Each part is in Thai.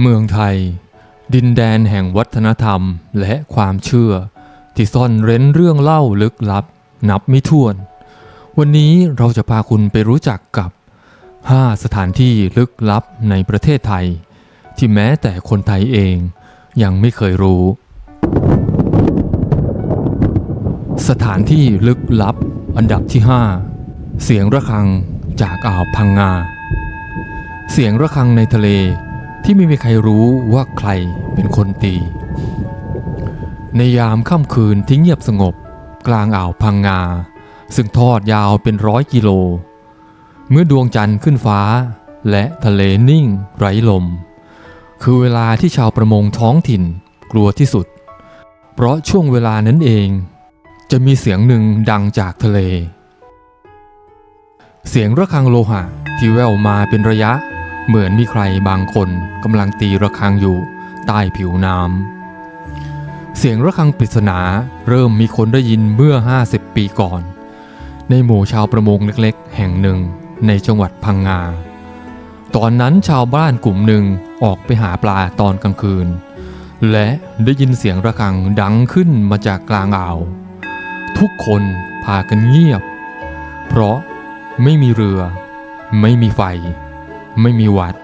เมืองไทย ดินแดนแห่งวัฒนธรรมและความเชื่อ ที่ซ่อนเร้นเรื่องเล่าลึกลับ นับไม่ถ้วน วันนี้เราจะพาคุณไปรู้จักกับ 5 สถานที่ลึกลับในประเทศไทย ที่แม้แต่คนไทยเองยังไม่เคยรู้ สถานที่ลึกลับ อันดับที่ 5 เสียงระฆังจากอ่าวพังงา เสียงระฆังในทะเล ที่ไม่มีใครรู้ว่าใครเป็นคนตี ในยามค่ำคืนที่เงียบสงบกลางอ่าวพังงา ซึ่งทอดยาวเป็นร้อยกิโล เมื่อดวงจันทร์ขึ้นฟ้า และทะเลนิ่งไร้ลม คือเวลาที่ชาวประมงท้องถิ่นกลัวที่สุด เพราะช่วงเวลานั้นเอง จะมีเสียงหนึ่งดังจากทะเล เสียงระฆังโลหะที่แว่วมาเป็นระยะ เหมือนมีใครบางคนกำลังตีระฆังอยู่ใต้ผิวน้ำ เสียงระฆังปริศนาเริ่มมีคนได้ยินเมื่อ 50 ปีก่อน ในหมู่ชาวประมงเล็กๆ แห่งหนึ่งในจังหวัดพังงา ตอนนั้นชาวบ้านกลุ่มหนึ่งออกไปหาปลาตอนกลางคืน และได้ยินเสียงระฆังดังขึ้นมาจากกลางอ่าว ทุกคนพากันเงียบ เพราะไม่มีเรือ ไม่มีไฟ ไม่มีวัด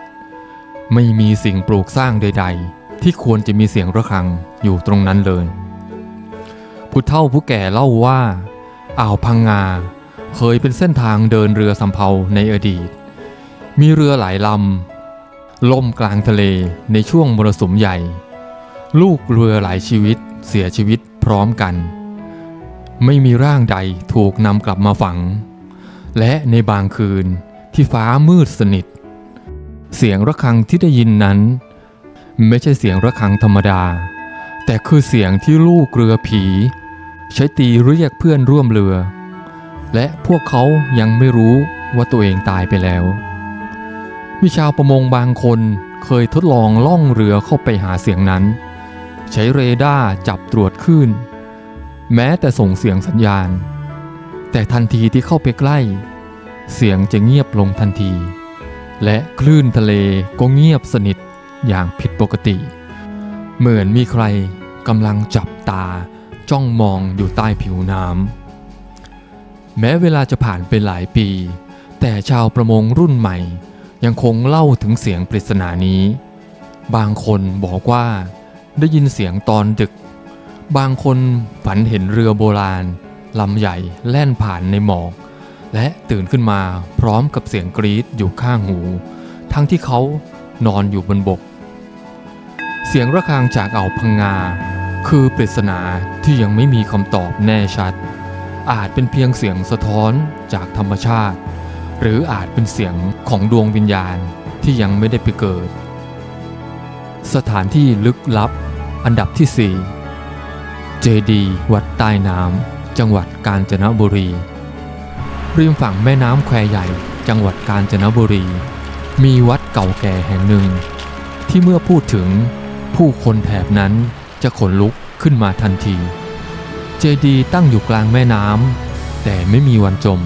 ไม่มีสิ่งปลูกสร้างใด ๆ ที่ควรจะมีเสียงระฆังอยู่ตรงนั้นเลยผู้เฒ่าผู้แก่เล่าว่าอ่าวพังงา เคยเป็นเส้นทางเดินเรือสำเภาในอดีต มีเรือหลายลำ ล่มกลางทะเลในช่วงมรสุมใหญ่ ลูกเรือหลายชีวิตเสียชีวิตพร้อมกัน ไม่มีร่างใดถูกนำกลับมาฝัง และในบางคืนที่ฟ้ามืดสนิท เสียงระฆังที่ได้ยินนั้น ไม่ใช่เสียงระฆังธรรมดา แต่คือเสียงที่ลูกเรือผี ใช้ตีเรียกเพื่อนร่วมเรือ และพวกเขายังไม่รู้ว่าตัวเองตายไปแล้ว มีชาวประมงบางคนเคยทดลองล่องเรือเข้าไปหาเสียงนั้น ใช้เรดาร์จับตรวจคลื่น แม้แต่ส่งเสียงสัญญาณ แต่ทันทีที่เข้าไปใกล้ เสียงจะเงียบลงทันที และคลื่นทะเลก็เงียบสนิทอย่างผิดปกติ เหมือนมีใครกำลังจับตาจ้องมองอยู่ใต้ผิวน้ำแม้เวลาจะผ่านไปหลายปี แต่ชาวประมงรุ่นใหม่ ยังคงเล่าถึงเสียงปริศนานี้ บางคนบอกว่าได้ยินเสียงตอนดึก บางคนฝันเห็นเรือโบราณลำใหญ่แล่นผ่านในหมอก และตื่นขึ้นมาพร้อมกับเสียงกรีดอยู่ข้างหู ทั้งที่เขานอนอยู่บนบก เสียงระฆังจากอ่าวพังงา คือปริศนาที่ยังไม่มีคำตอบแน่ชัด อาจเป็นเพียงเสียงสะท้อนจากธรรมชาติ หรืออาจเป็นเสียงของดวงวิญญาณที่ยังไม่ได้ไปเกิด สถานที่ลึกลับ อันดับที่ 4 เจดี วัดใต้น้ำจังหวัดกาญจนบุรี ริมฝั่งแม่น้ำแควใหญ่ จังหวัดกาญจนบุรี มีวัดเก่าแก่แห่งหนึ่ง ที่เมื่อพูดถึงผู้คนแถบนั้นจะขนลุกขึ้นมาทันที เจดีตั้งอยู่กลางแม่น้ำแต่ไม่มีวันจม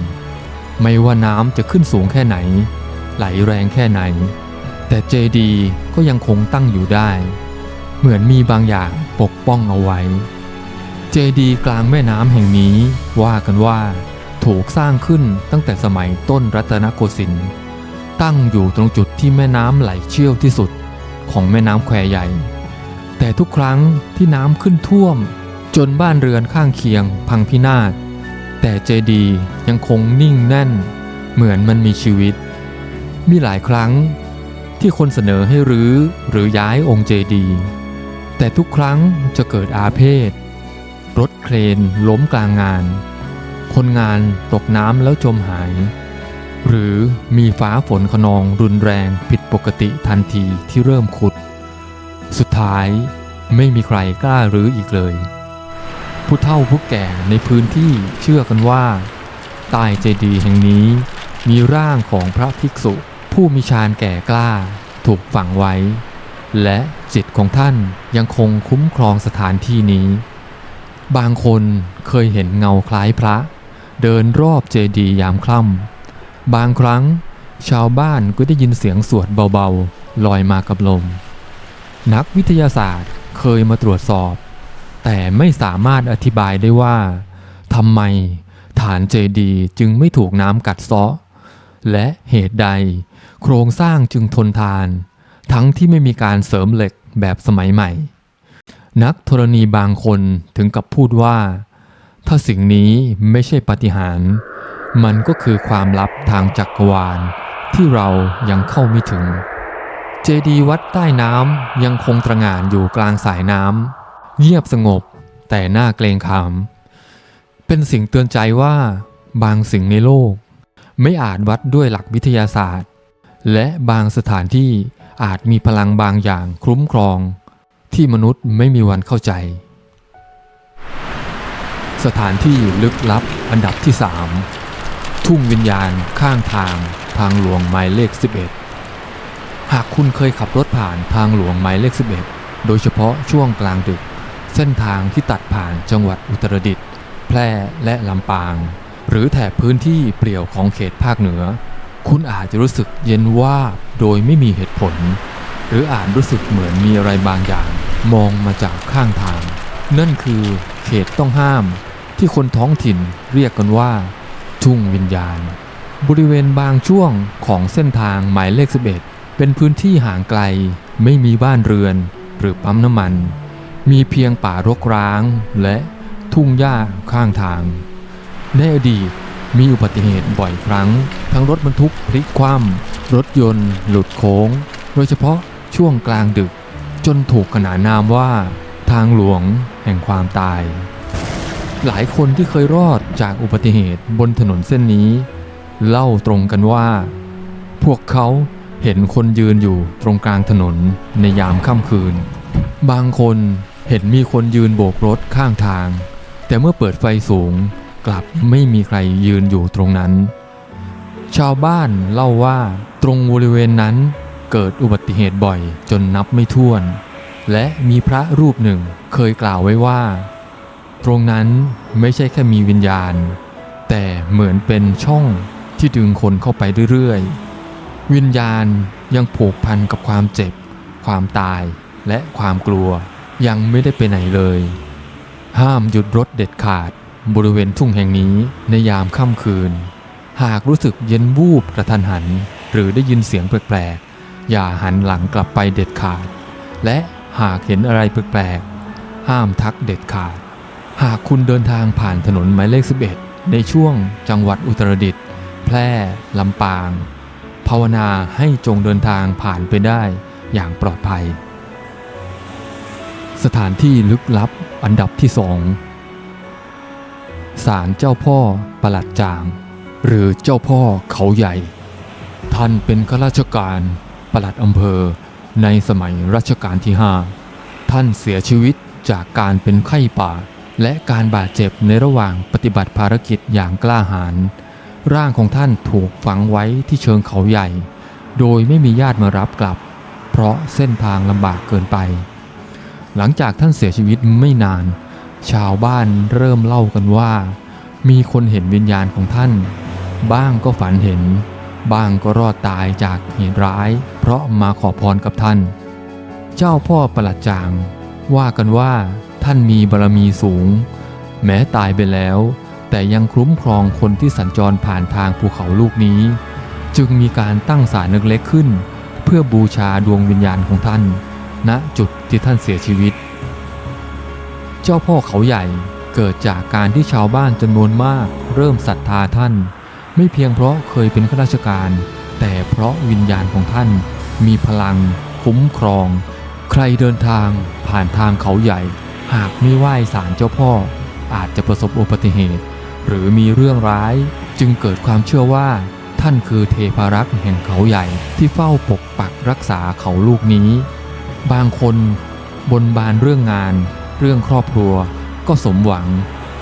ไม่ว่าน้ำจะขึ้นสูงแค่ไหน ไหลแรงแค่ไหน แต่เจดีก็ยังคงตั้งอยู่ได้ เหมือนมีบางอย่างปกป้องเอาไว้ เจดีกลางแม่น้ำแห่งนี้ว่ากันว่า ถูกสร้างขึ้นตั้งแต่สมัยต้นรัตนโกสินทร์ตั้งอยู่ตรงจุดที่แม่น้ำไหลเชี่ยวที่สุดของแม่น้ำแควใหญ่ แต่ทุกครั้งที่น้ำขึ้นท่วม จนบ้านเรือนข้างเคียงพังพินาศ แต่เจดีย์ยังคงนิ่งแน่น เหมือนมันมีชีวิต มีหลายครั้งที่คนเสนอให้รื้อหรือย้ายองค์เจดีย์แต่ทุกครั้งจะเกิดอาเพศ รถเครนล้มกลางงาน คนงานตกน้ำแล้วจมหาย หรือมีฟ้าฝนขนองรุนแรงผิดปกติทันทีที่เริ่มขุด สุดท้ายไม่มีใครกล้ารื้ออีกเลย ผู้เฒ่าผู้แก่ในพื้นที่เชื่อกันว่าใต้เจดีย์แห่งนี้ มีร่างของพระภิกษุ ผู้มีฌานแก่กล้าถูกฝังไว้ และจิตของท่านยังคงคุ้มครองสถานที่นี้ บางคนเคยเห็นเงาคล้ายพระ เดินรอบเจดีย์ยามค่ำบางครั้ง ชาวบ้านก็ได้ยินเสียงสวดเบาๆ ลอยมากับลม นักวิทยาศาสตร์เคยมาตรวจสอบ แต่ไม่สามารถอธิบายได้ว่าทำไมฐานเจดีย์จึงไม่ถูกน้ำกัดเซาะ และเหตุใด โครงสร้างจึงทนทาน ทั้งที่ไม่มีการเสริมเหล็กแบบสมัยใหม่ นักธรณีบางคนถึงกับพูดว่า ถ้าสิ่งนี้ไม่ใช่ปฏิหาร มันก็คือความลับทางจักรวาล ที่เรายังเข้าไม่ถึง เจดีวัดใต้น้ำยังคงตระหง่านอยู่กลางสายน้ำเงียบสงบ แต่น่าเกรงขามเป็นสิ่งเตือนใจว่าบางสิ่งในโลก ไม่อาจวัดด้วยหลักวิทยาศาสตร์ และบางสถานที่อาจมีพลังบางอย่างคุ้มครอง ที่มนุษย์ไม่มีวันเข้าใจ สถานที่ลึกลับอันดับที่ 3 ทุ่งวิญญาณข้างทางทางหลวงหมายเลข 11 หากคุณเคยขับรถผ่านทางหลวงหมายเลข 11 โดยเฉพาะช่วงกลางดึก เส้นทางที่ตัดผ่านจังหวัดอุตรดิตถ์แพร่และลำปาง หรือแถบพื้นที่เปลี่ยวของเขตภาคเหนือ คุณอาจจะรู้สึกเย็นว่าโดยไม่มีเหตุผล หรืออาจรู้สึกเหมือนมีอะไรบางอย่าง มองมาจากข้างทาง นั่นคือเขตต้องห้าม ที่คนท้องถิ่นเรียกกันว่า ทุ่งวิญญาณ บริเวณบางช่วงของเส้นทางหมายเลข 11 เป็นพื้นที่ห่างไกล ไม่มีบ้านเรือนหรือปั๊มน้ำมัน มีเพียงป่ารกร้าง และทุ่งหญ้าข้างทาง ในอดีตมีอุบัติเหตุบ่อยครั้ง ทั้งรถบรรทุกพลิกคว่ำรถยนต์ หลุดโค้ง โดยเฉพาะช่วงกลางดึก จนถูกขนานนามว่า ทางหลวงแห่งความตาย หลายคนที่เคยรอดจากอุบัติเหตุบนถนนเส้นนี้ เล่าตรงกันว่า พวกเขาเห็นคนยืนอยู่ตรงกลางถนนในยามค่ำคืน บางคนเห็นมีคนยืนโบกรถข้างทาง แต่เมื่อเปิดไฟสูงกลับไม่มีใครยืนอยู่ตรงนั้น ชาวบ้านเล่าว่าตรงบริเวณนั้นเกิดอุบัติเหตุบ่อยจนนับไม่ถ้วน และมีพระรูปหนึ่งเคยกล่าวไว้ว่า ตรงนั้นไม่ใช่แค่มีวิญญาณ แต่เหมือนเป็นช่องที่ดึงคนเข้าไปเรื่อยๆ วิญญาณยังผูกพันกับความเจ็บ ความตายและความกลัวยังไม่ได้ไปไหนเลย ห้ามหยุดรถเด็ดขาดบริเวณทุ่งแห่งนี้ในยามค่ำคืน หากรู้สึกเย็นวูบกระทันหัน หรือได้ยินเสียงแปลกๆ อย่าหันหลังกลับไปเด็ดขาด และหากเห็นอะไรแปลกๆ ห้ามทักเด็ดขาด หากคุณเดินทางผ่านถนนหมายเลข 11 ในช่วงจังหวัดอุตรดิตถ์แพร่ ลำปาง ภาวนาให้จงเดินทางผ่านไปได้อย่างปลอดภัย สถานที่ลึกลับอันดับที่สองศาลเจ้าพ่อประหลัดจาง หรือเจ้าพ่อเขาใหญ่ ท่านเป็นข้าราชการประหลัดอำเภอในสมัยรัชกาลที่ 5 ท่านเสียชีวิตจากการเป็นไข้ป่า และการบาดเจ็บในระหว่างปฏิบัติภารกิจอย่างกล้าหาญร่างของท่านถูกฝังไว้ที่เชิงเขาใหญ่ โดยไม่มีญาติมารับกลับ เพราะเส้นทางลำบากเกินไป หลังจากท่านเสียชีวิตไม่นาน ชาวบ้านเริ่มเล่ากันว่า มีคนเห็นวิญญาณของท่าน บ้างก็ฝันเห็น บ้างก็รอดตายจากเหตุร้าย เพราะมาขอพรกับท่าน เจ้าพ่อประหลัดจาง ว่ากันว่า ท่านมีบารมีสูง แม้ตายไปแล้ว แต่ยังคุ้มครองคนที่สัญจรผ่านทางภูเขาลูกนี้ จึงมีการตั้งศาลเล็กๆขึ้น เพื่อบูชาดวงวิญญาณของท่าน ณจุดที่ท่านเสียชีวิต เจ้าพ่อเขาใหญ่เกิดจากการที่ชาวบ้านจำนวนมากเริ่มศรัทธาท่าน ไม่เพียงเพราะเคยเป็นข้าราชการ แต่เพราะวิญญาณของท่าน มีพลัง คุ้มครอง ใครเดินทางผ่านทางเขาใหญ่ หากไม่ไหว้ศาลเจ้าพ่อ อาจจะประสบอุบัติเหตุ หรือมีเรื่องร้ายจึงเกิดความเชื่อว่า ท่านคือเทพารักษ์แห่งเขาใหญ่ที่เฝ้าปกปักรักษาเขาลูกนี้ บางคนบนบานเรื่องงาน เรื่องครอบครัว ก็สมหวัง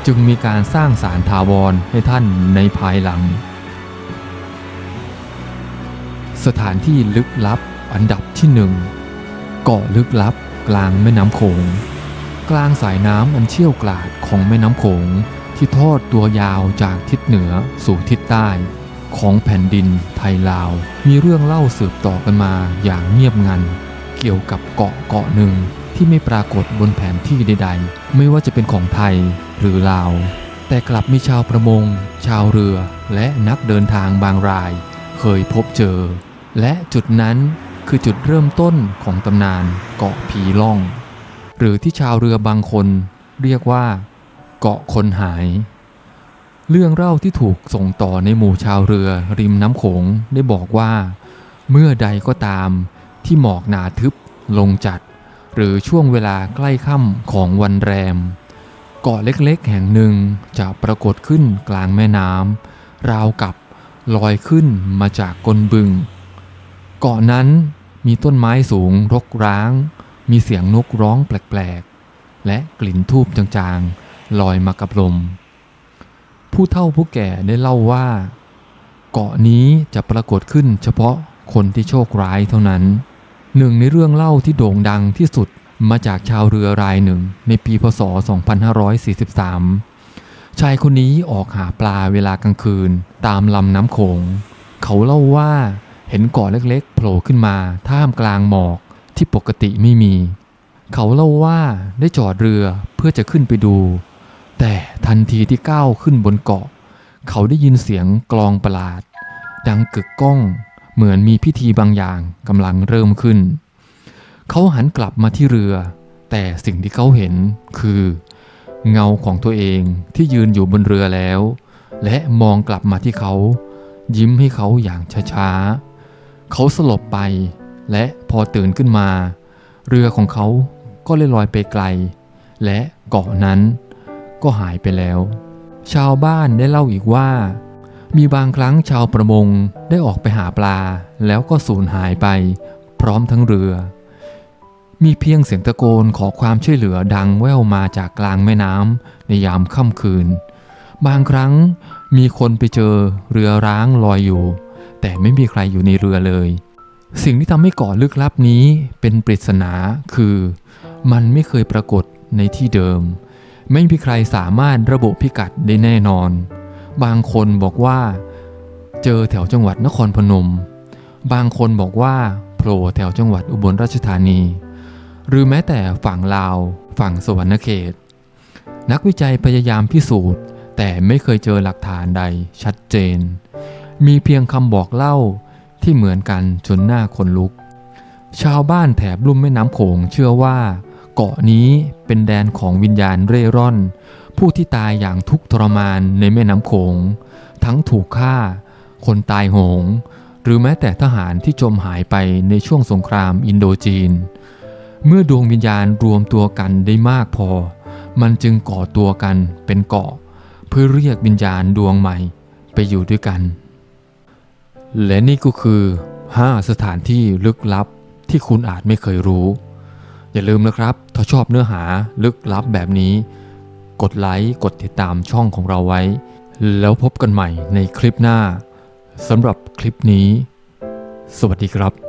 จึงมีการสร้างศาลทาวรให้ท่านในภายหลัง สถานที่ลึกลับอันดับที่หนึ่งเกาะลึกลับกลางแม่น้ำโขง กลางสายน้ำอันเชี่ยวกราดของแม่น้ำโขงที่ทอดตัวยาวจากทิศเหนือสู่ทิศใต้ ของแผ่นดินไทยลาว มีเรื่องเล่าสืบต่อกันมาอย่างเงียบงันเเกี่ยวกับเกาะเกาะหนึ่งที่ไม่ปรากฏบนแผนที่ใด ๆ ไม่ว่าจะเป็นของไทยหรือลาว แต่กลับมีชาวประมง ชาวเรือและนักเดินทางบางราย เคยพบเจอ และจุดนั้นคือจุดเริ่มต้นของตำนานเกาะผีล่อง หรือที่ชาวเรือบางคนเรียกว่า เกาะคนหาย เรื่องเล่าที่ถูกส่งต่อในหมู่ชาวเรือริมน้ำโขงได้บอกว่า เมื่อใดก็ตามที่หมอกหนาทึบลงจัด หรือช่วงเวลาใกล้ค่ำของวันแรม เกาะเล็กๆ แห่งหนึ่งจะปรากฏขึ้นกลางแม่น้ำราวกับลอยขึ้นมาจากก้นบึง เกาะนั้นมีต้นไม้สูงรกร้าง มีเสียงนกร้องแปลกๆ และกลิ่นทูบจางๆ ลอยมากับลม ผู้เฒ่าผู้แก่ได้เล่าว่า เกาะนี้จะปรากฏขึ้นเฉพาะคนที่โชคร้ายเท่านั้น หนึ่งในเรื่องเล่าที่โด่งดังที่สุดมาจากชาวเรือรายหนึ่งในปีพศ 2543 ชายคนนี้ออกหาปลาเวลากลางคืนตามลำน้ำโขง เขาเล่าว่าเห็นเกาะเล็กๆโผล่ขึ้นมาท่ามกลางหมอก ที่ปกติไม่มี เขาเล่าว่าได้จอดเรือเพื่อจะขึ้นไปดู แต่ทันทีที่ก้าวขึ้นบนเกาะ เขาได้ยินเสียงกลองประหลาด ดังกึกก้อง เหมือนมีพิธีบางอย่างกำลังเริ่มขึ้น เขาหันกลับมาที่เรือ แต่สิ่งที่เขาเห็นคือ เงาของตัวเองที่ยืนอยู่บนเรือแล้ว และมองกลับมาที่เขา ยิ้มให้เขาอย่างช้าๆ เขาสลบไป และพอตื่นขึ้นมา เรือของเขาก็เลยลอยไปไกล และเกาะนั้นก็หายไปแล้ว ชาวบ้านได้เล่าอีกว่า มีบางครั้งชาวประมงได้ออกไปหาปลา แล้วก็สูญหายไป พร้อมทั้งเรือ มีเพียงเสียงตะโกนขอความช่วยเหลือดังแว่วมาจากกลางแม่น้ำในยามค่ำคืน บางครั้งมีคนไปเจอเรือร้างลอยอยู่ แต่ไม่มีใครอยู่ในเรือเลย สิ่งที่ทำให้เกาะลึกลับนี้เป็นปริศนาคือ มันไม่เคยปรากฏในที่เดิม ไม่มีใครสามารถระบุพิกัดได้แน่นอน บางคนบอกว่า เจอแถวจังหวัดนครพนม บางคนบอกว่าโผล่แถวจังหวัดอุบลราชธานี หรือแม้แต่ฝั่งลาว ฝั่งสวรรณเขต นักวิจัยพยายามพิสูจน์ แต่ไม่เคยเจอหลักฐานใดชัดเจน มีเพียงคำบอกเล่า ที่เหมือนกันจนหน้าขนลุก ชาวบ้านแถบลุ่มแม่น้ำโขงเชื่อว่า เกาะนี้เป็นแดนของวิญญาณเร่ร่อน ผู้ที่ตายอย่างทุกข์ทรมานในแม่น้ำโขง ทั้งถูกฆ่า คนตายโหง หรือแม้แต่ทหารที่จมหายไปในช่วงสงครามอินโดจีน เมื่อดวงวิญญาณรวมตัวกันได้มากพอ มันจึงก่อตัวกันเป็นเกาะ เพื่อเรียกวิญญาณดวงใหม่ไปอยู่ด้วยกัน และนี่ก็คือ 5 สถานที่ลึกลับที่คุณอาจไม่เคยรู้ อย่าลืมนะครับ ถ้าชอบเนื้อหาลึกลับแบบนี้ กดไลค์กดติดตามช่องของเราไว้ แล้วพบกันใหม่ในคลิปหน้าสำหรับคลิปนี้ สวัสดีครับ